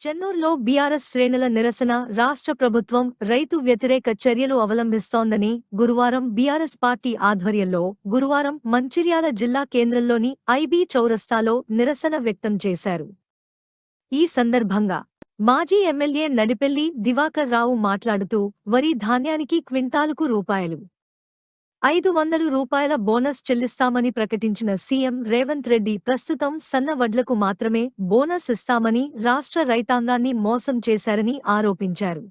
చెన్నూరులో BRS శ్రేణుల నిరసన రాష్ట్ర ప్రభుత్వం రైతు వ్యతిరేక చర్యలు అవలంబిస్తోందని గురువారం బీఆర్ఎస్ పార్టీ ఆధ్వర్యంలో గురువారం మంచిర్యాల జిల్లా కేంద్రంలోని ఐబీ చౌరస్తాలో నిరసన వ్యక్తం చేశారు. ఈ సందర్భంగా మాజీ ఎమ్మెల్యే నడిపెల్లి దివాకర్ రావు మాట్లాడుతూ వరి ధాన్యానికి క్వింటాలుకు రూపాయలు. ఐదు వందల రూపాయల బోనస్ చెల్లిస్తామని ప్రకటించిన సీఎం రేవంత్ రెడ్డి ప్రస్తుతం సన్న వడ్లకు మాత్రమే బోనస్ ఇస్తామని రాష్ట్ర రైతాంగాన్ని మోసం చేశారని ఆరోపించారు